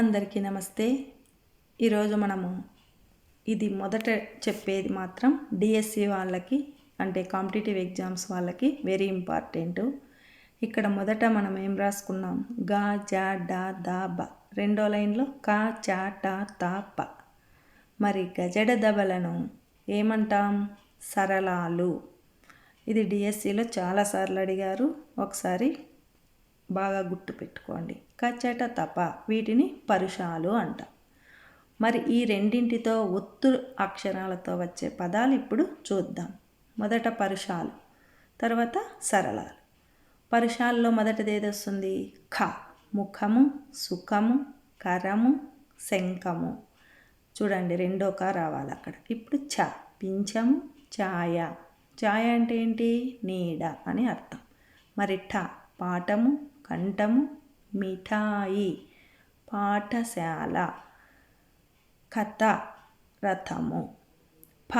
అందరికీ నమస్తే. ఈరోజు మనము ఇది మొదట చెప్పేది మాత్రం డిఎస్సి వాళ్ళకి అంటే కాంపిటేటివ్ ఎగ్జామ్స్ వాళ్ళకి వెరీ ఇంపార్టెంట్. ఇక్కడ మొదట మనం ఏం రాసుకున్నాం? గా జా డా దా బ. రెండో లైన్లో కా చా టా తా ప. మరి గజడ దబలను ఏమంటాం? సరళాలు. ఇది డిఎస్సిలో చాలాసార్లు అడిగారు. ఒకసారి బాగా గుర్తుపెట్టుకోండి కచ్చట తప వీటిని పరుషాలు అంట. మరి ఈ రెండింటితో ఒత్తు అక్షరాలతో వచ్చే పదాలు ఇప్పుడు చూద్దాం. మొదట పరుషాలు తర్వాత సరళాలు. పరుషాల్లో మొదటిది ఏదొస్తుంది ఖ. ముఖము సుఖము కరము శంఖము. చూడండి రెండో క రావాలి అక్కడ. ఇప్పుడు ఛ పింఛము ఛాయ. ఛాయ అంటే ఏంటి? నీడ అని అర్థం. మరి ఠ. పాఠము కంఠము మిఠాయి పాఠశాల కథ రథము ఫ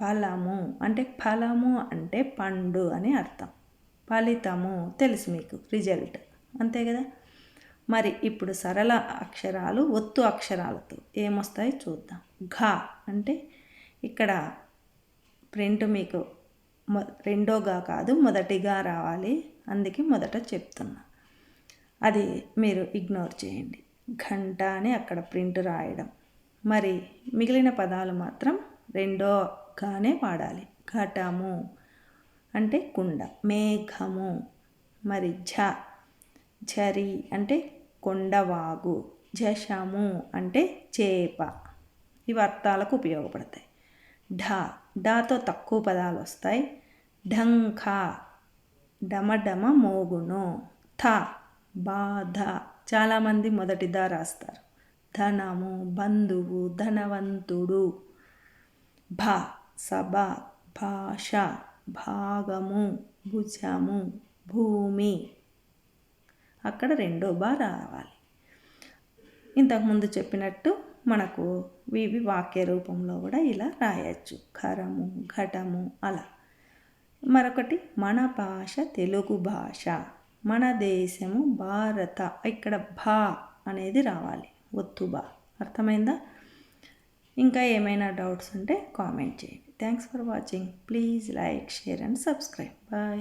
ఫలము. అంటే ఫలము అంటే పండు అని అర్థం. ఫలితము తెలుసు మీకు రిజల్ట్. అంతే కదా? మరి ఇప్పుడు సరళ అక్షరాలు ఒత్తు అక్షరాలతో ఏమొస్తాయి చూద్దాం. ఘ అంటే ఇక్కడ ప్రింట్ మీకు రెండోగా కాదు మొదటిగా రావాలి. అందుకే మొదట చెప్తున్నా. అది మీరు ఇగ్నోర్ చేయండి. ఘంట అని అక్కడ ప్రింట్ రాయడం. మరి మిగిలిన పదాలు మాత్రం రెండోగానే వాడాలి ఘటము అంటే కుండ మేఘము. మరి ఝ ఝరి అంటే కొండవాగు జషము అంటే చేప. ఇవి అర్థాలకు ఉపయోగపడతాయి. ఢ. ఢతో తక్కువ పదాలు వస్తాయి. ఢంఖ. డమడమ మోగును. థ. బాధ. చాలామంది మొదటిదా రాస్తారు. ధనము బంధువు ధనవంతుడు. భ. సభ. భాష. భాగము భుజము భూమి. అక్కడ రెండో బా రావాలి. ఇంతకుముందు చెప్పినట్టు మనకు ఇవి వాక్య రూపంలో కూడా ఇలా రాయచ్చు. ఖరము ఘటము అలా. మరొకటి మన భాష తెలుగు భాష. మన దేశము భారత. ఇక్కడ భా అనేది రావాలి. ఒత్తు బా అర్థమైందా? ఇంకా ఏమైనా డౌట్స్ ఉంటే కామెంట్ చేయండి. Thanks for watching please like share and subscribe bye